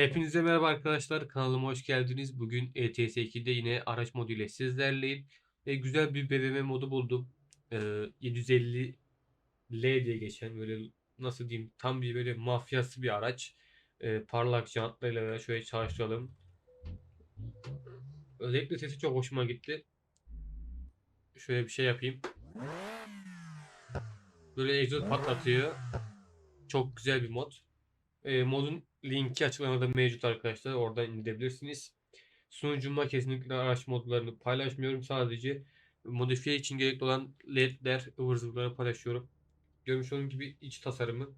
Hepinize merhaba arkadaşlar. Kanalıma hoş geldiniz. Bugün E ETS2'de yine araç moduyla sizlerleyim. E, güzel bir BMW modu buldum. E, 750L diye geçen böyle nasıl diyeyim tam bir böyle mafyası bir araç. E, parlak jantlarıyla şöyle çalıştıralım. Özellikle sesi çok hoşuma gitti. Şöyle bir şey yapayım. Böyle egzoz patlatıyor. Çok güzel bir mod. E, modun linki açıklamada mevcut arkadaşlar. Oradan indirebilirsiniz. Sunucuma kesinlikle araç modlarını paylaşmıyorum. Sadece modifiye için gerekli olan ledler, ıvır zıvırları paylaşıyorum. Görmüş olduğunuz gibi iç tasarımı.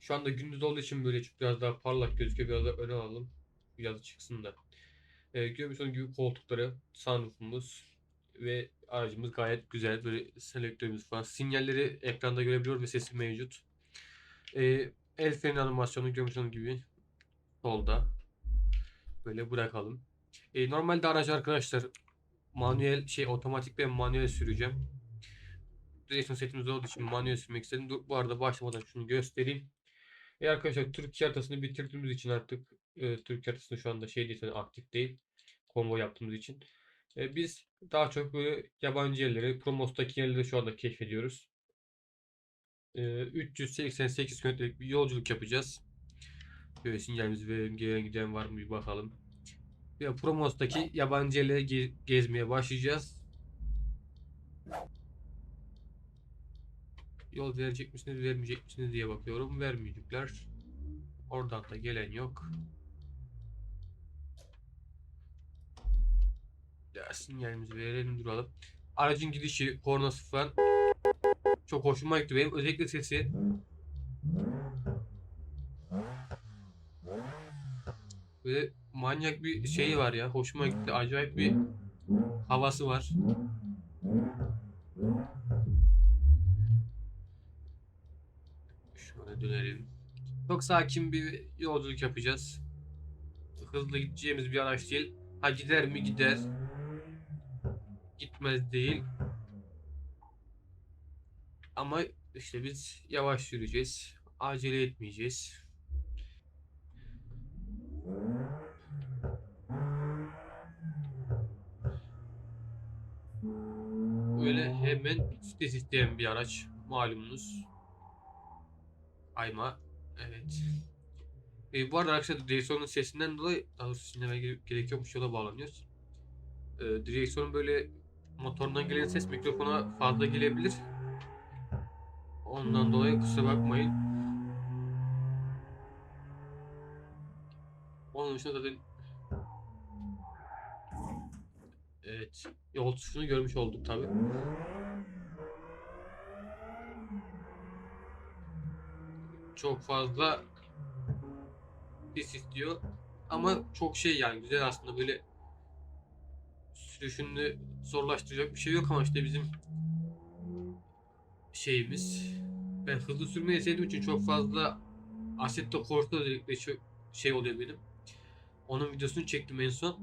Şu anda gündüz olduğu için böyle biraz daha parlak gözüküyor. Biraz da öne alalım. Yazı çıksın da. E, görmüş olduğunuz gibi koltukları, sunroofumuz ve aracımız gayet güzel. Böyle selektörümüz falan. Sinyalleri ekranda görebiliyoruz ve sesi mevcut. E, El freni animasyonu görmüş gibi solda. Böyle bırakalım. E, normalde aracı arkadaşlar manuel şey otomatik ve manuel süreceğim. Direksiyon setimiz olduğu için manuel sürmek istedim. Dur, bu arada başlamadan şunu göstereyim. E arkadaşlar Türkiye haritasını bitirdiğimiz için artık e, Türkiye haritasında şu anda şey değil, aktif değil. Combo yaptığımız için. E, biz daha çok böyle yabancı yerleri, Promos'taki yerleri şu anda keşfediyoruz. E, 388 kilometrelik bir yolculuk yapacağız. Böyle sinyalimizi verelim. Gelen giden var mı bir bakalım. Ya Promos'taki yabancı yerleri ge- gezmeye başlayacağız. Yol verecek misiniz, vermeyecek misiniz diye bakıyorum. Vermeyecekler. Oradan da gelen yok. Ya sinyalimizi verelim duralım. Aracın gidişi, kornası falan çok hoşuma gitti benim. Özellikle sesi. Böyle manyak bir şeyi var ya. Hoşuma gitti. Acayip bir havası var. Şöyle dönelim. Çok sakin bir yolculuk yapacağız. Hızlı gideceğimiz bir araç değil. Ha gider mi gider. Gitmez değil. Ama işte biz yavaş yürüyeceğiz. Acele etmeyeceğiz. Böyle hemen vites isteyen bir araç malumunuz. Ayma. Evet. E, bu arada arkadaşlar direksiyonun sesinden dolayı daha doğrusu dinleme gerek yokmuş yola bağlanıyoruz. E, direksiyonun böyle motorundan gelen ses mikrofona fazla gelebilir. Ondan dolayı kusura bakmayın. Onun dışında zaten Evet. Yol tuşunu görmüş olduk tabi. Çok fazla pis istiyor. Ama çok şey yani güzel aslında böyle sürüşünü zorlaştıracak bir şey yok ama işte bizim şeyimiz ben hızlı sürmeyi sevdiğim için çok fazla Assetto Corsa özellikle şey oluyor benim. Onun videosunu çektim en son.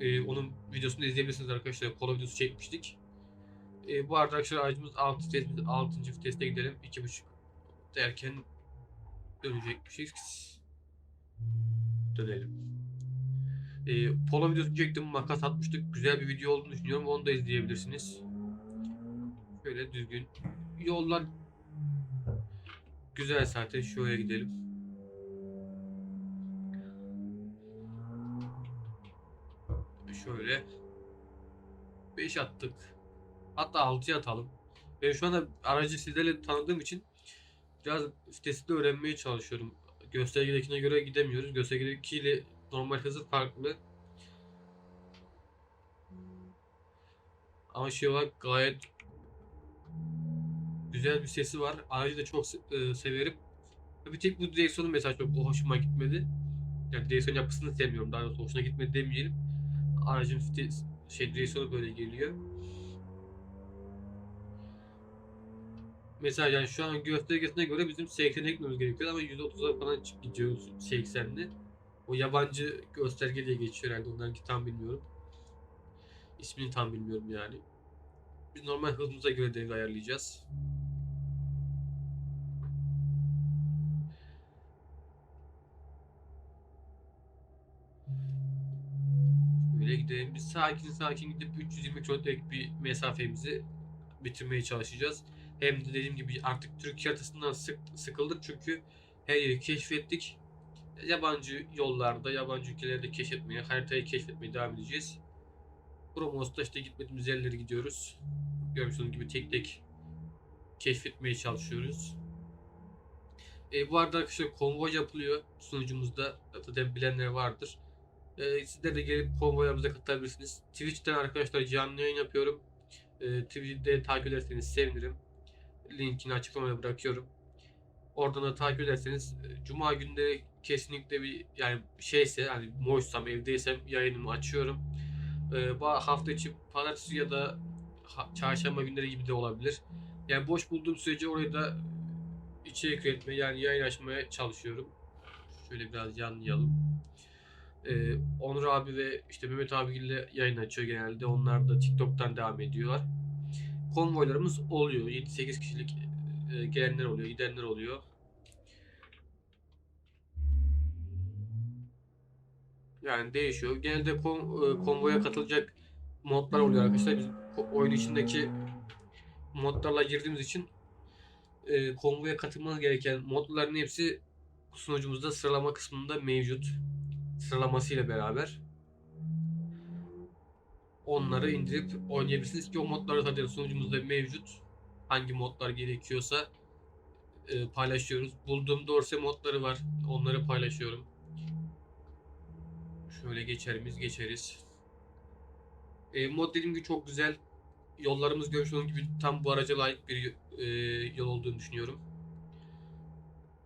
Ee, onun videosunu da izleyebilirsiniz arkadaşlar. Kola videosu çekmiştik. Ee, bu arada arkadaşlar aracımız 6 vites, 6. viteste gidelim. 2.5 derken dönecekmişiz. Dönelim. Ee, Polo videosu çektim. Makas atmıştık. Güzel bir video olduğunu düşünüyorum. Onu da izleyebilirsiniz. Şöyle düzgün. Yollar güzel zaten. Şöyle gidelim. Şöyle 5 attık. Hatta 6'ya atalım. Ben şu anda aracı sizlerle tanıdığım için biraz vitesi de öğrenmeye çalışıyorum. Göstergedekine göre gidemiyoruz. Göstergedeki ile normal hızı farklı. Ama şey olarak gayet güzel bir sesi var. Aracı da çok e, severim. Bir tek bu direksiyonun mesela çok hoşuma gitmedi. Yani direksiyon yapısını sevmiyorum. Daha doğrusu hoşuna gitmedi demeyelim. Aracın şey direksiyonu böyle geliyor. Mesela yani şu an göstergesine göre bizim 80'e gitmemiz gerekiyor ama 130'a falan çık gidiyoruz 80'li. O yabancı gösterge diye geçiyor herhalde onlarınki tam bilmiyorum. İsmini tam bilmiyorum yani. Biz normal hızımıza göre denge ayarlayacağız. Bile gidelim. Biz sakin sakin gidip 320 kilometrelik bir mesafemizi bitirmeye çalışacağız. Hem de dediğim gibi artık Türkiye haritasından sık, sıkıldık çünkü her yeri keşfettik. Yabancı yollarda, yabancı ülkelerde keşfetmeye, haritayı keşfetmeye devam edeceğiz. Promos'ta işte gitmediğimiz yerlere gidiyoruz. Görmüş gibi tek tek keşfetmeye çalışıyoruz. E, bu arada arkadaşlar konvoy yapılıyor sunucumuzda. Zaten bilenler vardır. E, sizler de gelip konvoylarımıza katılabilirsiniz. Twitch'ten arkadaşlar canlı yayın yapıyorum. E, Twitch'te takip ederseniz sevinirim. Linkini açıklamaya bırakıyorum. Oradan da takip ederseniz e, Cuma günleri kesinlikle bir yani şeyse hani boşsam evdeysem yayınımı açıyorum. E, hafta içi pazartesi ya da çarşamba günleri gibi de olabilir. Yani boş bulduğum sürece orayı da içerik üretmeye yani yayın açmaya çalışıyorum. Şöyle biraz yanlayalım. Ee, Onur abi ve işte Mehmet abiyle yayın açıyor genelde. Onlar da TikTok'tan devam ediyorlar. Konvoylarımız oluyor. 7-8 kişilik e, gelenler oluyor, gidenler oluyor. Yani değişiyor. Genelde kon, e, konvoya katılacak modlar oluyor arkadaşlar. Biz oyun içindeki modlarla girdiğimiz için e, konvoya katılmanız gereken modların hepsi sunucumuzda sıralama kısmında mevcut. Sıralamasıyla beraber. Onları indirip oynayabilirsiniz ki o modlar zaten sunucumuzda mevcut. Hangi modlar gerekiyorsa e, paylaşıyoruz. Bulduğum dorse modları var. Onları paylaşıyorum. Şöyle geçer miyiz? Geçeriz. E, mod dediğim gibi çok güzel. Yollarımız olduğunuz gibi tam bu araca layık bir e, yol olduğunu düşünüyorum.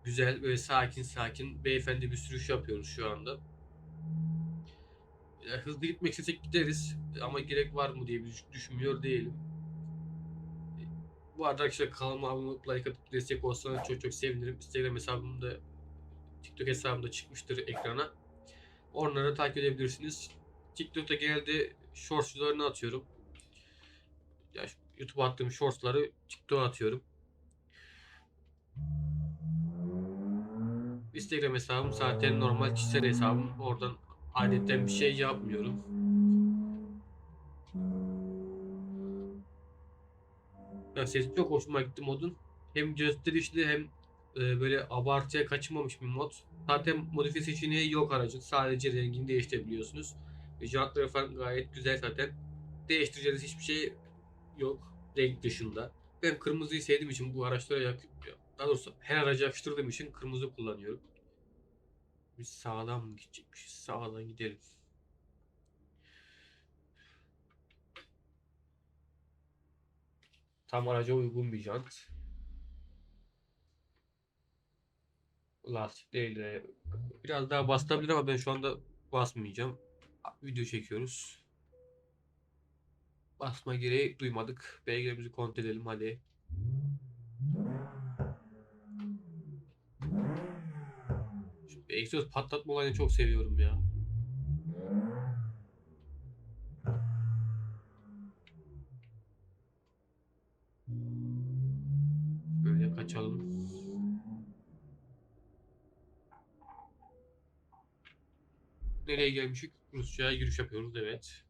Güzel ve sakin sakin beyefendi bir sürüş yapıyoruz şu anda. Hızlı gitmek istesek gideriz ama gerek var mı diye düşünmüyor değilim. Bu arada arkadaşlar kanalıma abone olup like atıp destek olsanız çok çok sevinirim. Instagram hesabımda TikTok hesabımda çıkmıştır ekrana. Onları takip edebilirsiniz. TikTok'ta genelde shortslarını atıyorum. Ya YouTube'a attığım shortsları TikTok'a atıyorum. Instagram hesabım zaten normal kişisel hesabım. Oradan adetten bir şey yapmıyorum. Ya sesi çok hoşuma gitti modun. Hem gösterişli hem e, böyle abartıya kaçmamış bir mod. Zaten modifiye seçeneği yok aracın. Sadece rengini değiştirebiliyorsunuz. Jantları falan gayet güzel zaten. Değiştireceğiniz hiçbir şey yok renk dışında. Ben kırmızıyı sevdiğim için bu araçlara yak daha doğrusu her araca yakıştırdığım için kırmızı kullanıyorum. Biz sağdan mı gidecekmişiz? Sağdan gidelim. Tam araca uygun bir jant. Lastikleri de biraz daha basabilir ama ben şu anda basmayacağım. Video çekiyoruz. Basma gereği duymadık. Belgelerimizi kontrol edelim hadi. Şu egzoz patlatma olayını çok seviyorum ya. Böyle kaçalım. Nereye gelmişik? Rusya'ya giriş yapıyoruz evet.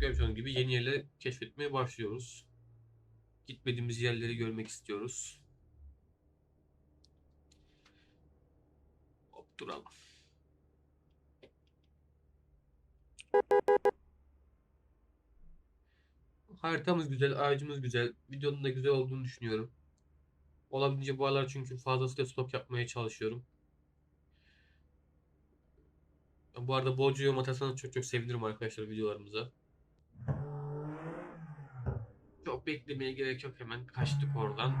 Görmüş olduğunuz gibi yeni yerler keşfetmeye başlıyoruz. Gitmediğimiz yerleri görmek istiyoruz. Duralım. Haritamız güzel, ağacımız güzel. Videonun da güzel olduğunu düşünüyorum. Olabildiğince bu aralar çünkü fazlasıyla stok yapmaya çalışıyorum. Bu arada bolca yorum atarsanız çok çok sevinirim arkadaşlar videolarımıza. Çok beklemeye gerek yok hemen kaçtık oradan.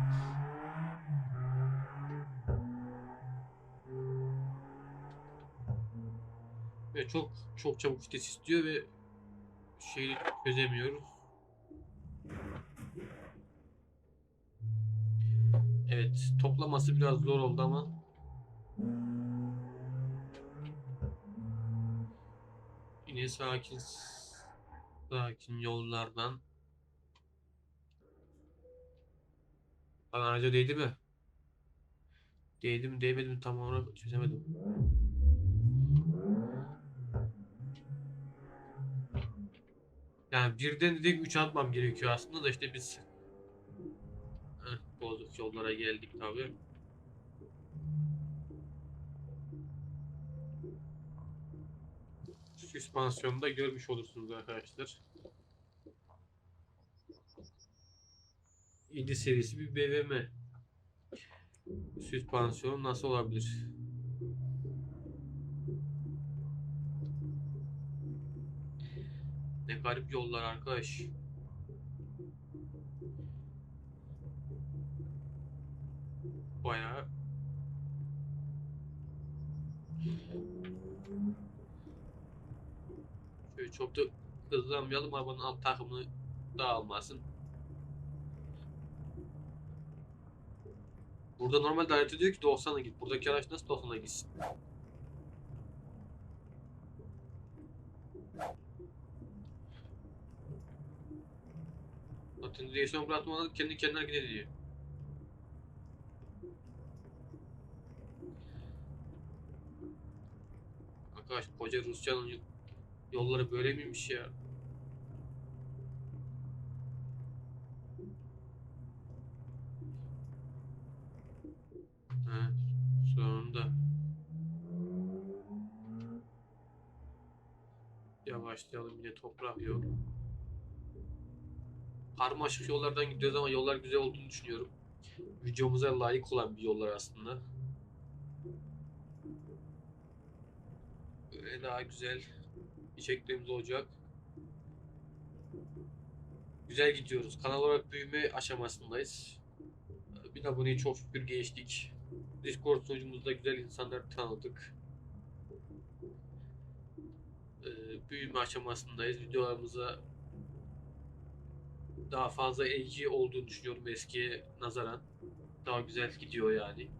Ve çok çok çabuk vites istiyor ve şeyi çözemiyoruz. Evet toplaması biraz zor oldu ama yine sakin sakin yollardan Bana araca değdi mi? Değdi mi değmedi tam olarak çözemedim. Yani birden direkt 3 atmam gerekiyor aslında da işte biz bozuk yollara geldik tabi. Süspansiyonu da görmüş olursunuz arkadaşlar. 7 serisi bir BVM. Süspansiyon nasıl olabilir? Garip yollar arkadaş. Bayağı Şöyle çok da hızlanmayalım arabanın alt takımını dağılmasın. Burada normalde harita diyor ki 90'a git. Buradaki araç nasıl 90'a gitsin? Zaten direksiyon bırakmadan kendi kendine hareket ediyor. Arkadaş koca Rusya'nın yolları böyle miymiş ya? Ha, sonunda. Yavaşlayalım yine toprak yok. Karmaşık yollardan gidiyoruz ama yollar güzel olduğunu düşünüyorum. Videomuza layık olan bir yollar aslında. Böyle daha güzel içeriklerimiz olacak. Güzel gidiyoruz. Kanal olarak büyüme aşamasındayız. Bir aboneyi çok şükür geçtik. Discord sunucumuzda güzel insanlar tanıdık. Ee, büyüme aşamasındayız. Videolarımıza daha fazla ilgi olduğunu düşünüyorum eskiye nazaran. Daha güzel gidiyor yani.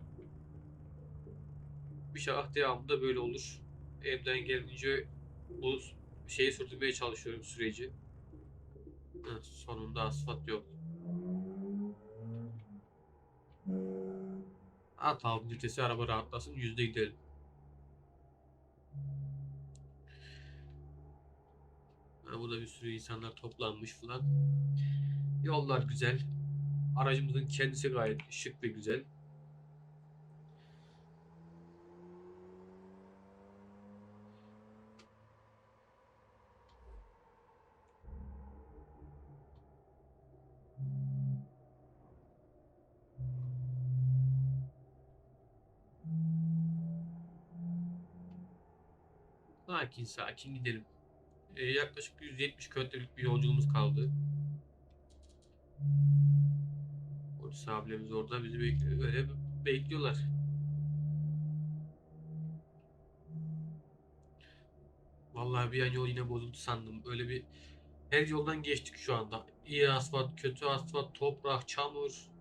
İnşallah devamında böyle olur. Elimden geldiğince bu şeyi sürdürmeye çalışıyorum süreci. Heh, sonunda asfalt yok. At abi vitesi araba rahatlasın yüzde gidelim. Ha, burada bir sürü insanlar toplanmış falan. Yollar güzel. Aracımızın kendisi gayet şık ve güzel. Sakin sakin gidelim. Ee, yaklaşık 170 kilometrelik bir yolculuğumuz kaldı. Polis abilerimiz orada bizi bekliyor. Öyle bekliyorlar. Vallahi bir an yol yine bozuldu sandım. Öyle bir her yoldan geçtik şu anda. İyi asfalt, kötü asfalt, toprak, çamur.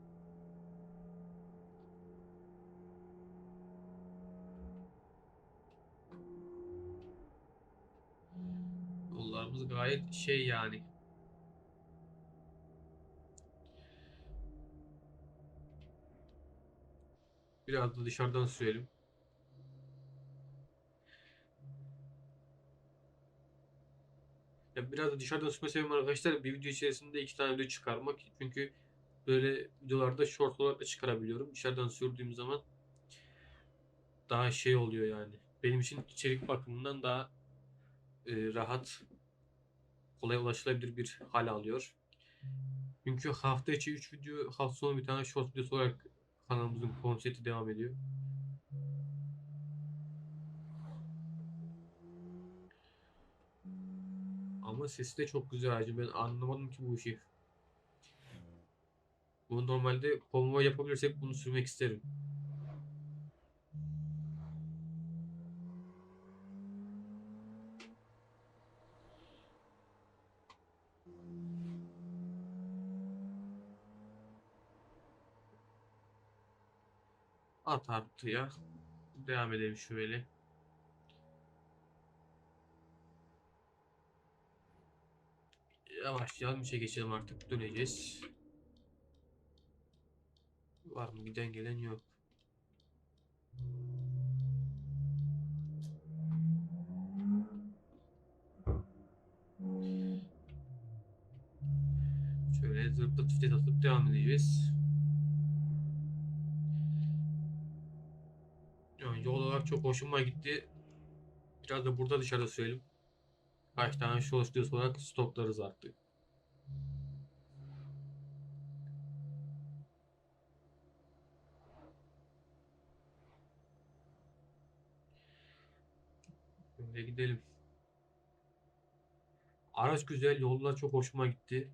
Gayet şey yani. Biraz da dışarıdan sürelim. Ya biraz da dışarıdan sürme sebebim arkadaşlar bir video içerisinde iki tane video çıkarmak. Çünkü böyle videolarda short olarak da çıkarabiliyorum. Dışarıdan sürdüğüm zaman daha şey oluyor yani. Benim için içerik bakımından daha e, rahat, kolay ulaşılabilir bir hal alıyor. Çünkü hafta içi 3 video, hafta sonu bir tane short videosu olarak kanalımızın konsepti devam ediyor. Ama sesi de çok güzel hacı. Ben anlamadım ki bu işi. Bu normalde konvoy yapabilirsek bunu sürmek isterim. At artıya. Devam edelim şöyle. Yavaşlayalım işe geçelim artık. Döneceğiz. Var mı giden gelen yok. zırhlı vites atıp devam edeceğiz. Yani yol olarak çok hoşuma gitti. Biraz da burada dışarıda sürelim. Kaç tane show videosu olarak stoklarız artık. Böyle gidelim. Araç güzel, yollar çok hoşuma gitti.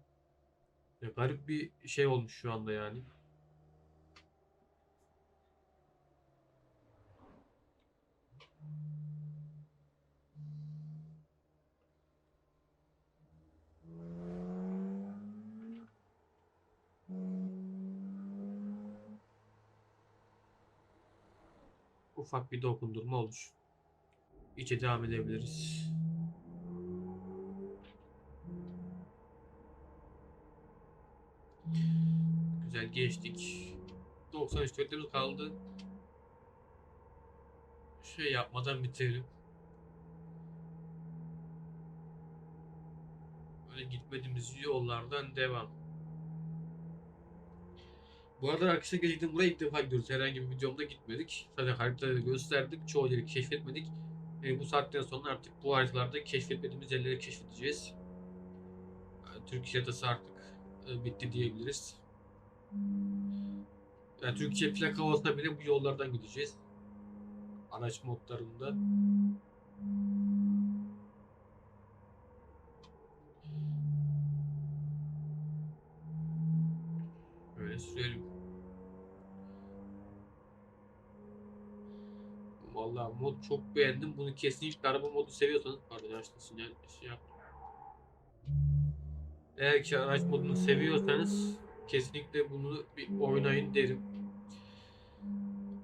Ya garip bir şey olmuş şu anda yani. Ufak bir dokundurma olur. İçe devam edebiliriz. Güzel geçtik. 93 metremiz kaldı. Şey yapmadan bitirelim. Böyle gitmediğimiz yollardan devam. Bu arada arkadaşlar gerçekten buraya ilk defa gidiyoruz. Herhangi bir videomda gitmedik. Sadece haritada gösterdik. Çoğu yeri keşfetmedik. E, bu saatten sonra artık bu haritalarda keşfetmediğimiz yerleri keşfedeceğiz. Yani Türkiye haritası artık e, bitti diyebiliriz. Yani Türkiye plaka olsa bile bu yollardan gideceğiz. Araç modlarında. Böyle sürelim. Vallahi mod çok beğendim. Bunu kesinlikle araba modu seviyorsanız pardon yaşlı sinyal şey yaptım. Eğer ki araç modunu seviyorsanız kesinlikle bunu bir oynayın derim.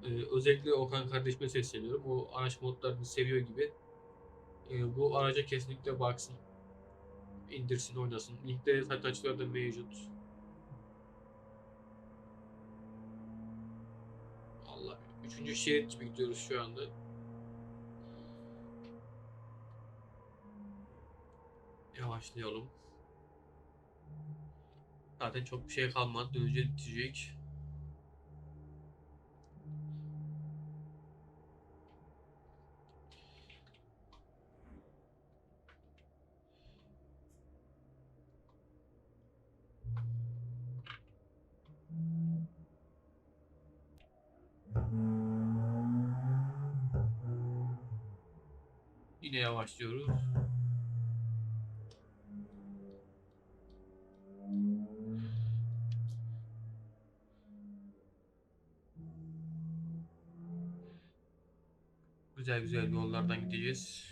Ee, özellikle Okan kardeşime sesleniyorum. O araç modlarını seviyor gibi. Ee, bu araca kesinlikle baksın. indirsin oynasın. Linkleri zaten açıklarda mevcut. Üçüncü şerit gibi gidiyoruz şu anda. Yavaşlayalım. Zaten çok bir şey kalmadı. Dönünce bitecek. Yine yavaşlıyoruz. Güzel güzel yollardan gideceğiz.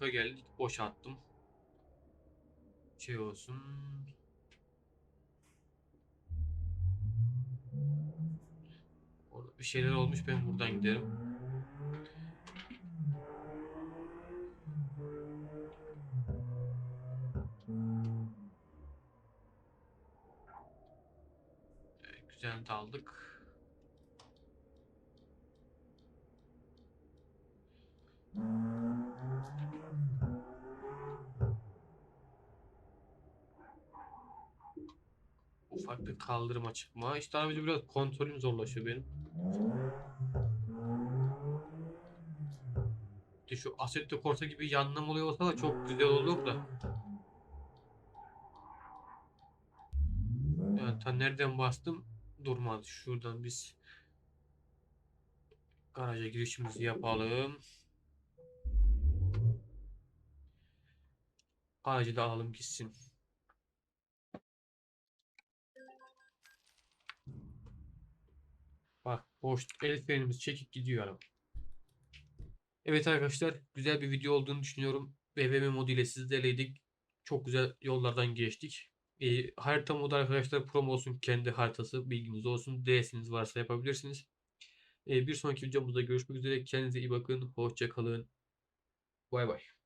Kırka geldik. Boşalttım. Şey olsun. Orada bir şeyler olmuş. Ben buradan giderim. Evet, güzel daldık. Bir kaldırıma çıkma. İşte abi biraz kontrolüm zorlaşıyor benim. İşte şu Assetto Corsa gibi yanlam oluyor olsa da çok güzel olur da. Yani ta nereden bastım durmadı. Şuradan biz garaja girişimizi yapalım. Aracı da alalım gitsin. Boş el frenimiz çekik gidiyor araba. Evet arkadaşlar güzel bir video olduğunu düşünüyorum. BVM modu ile sizlerleydik. Çok güzel yollardan geçtik. E, harita modu arkadaşlar Prom olsun kendi haritası bilginiz olsun. DS'iniz varsa yapabilirsiniz. E, bir sonraki videomuzda görüşmek üzere. Kendinize iyi bakın. Hoşça kalın. Bay bay.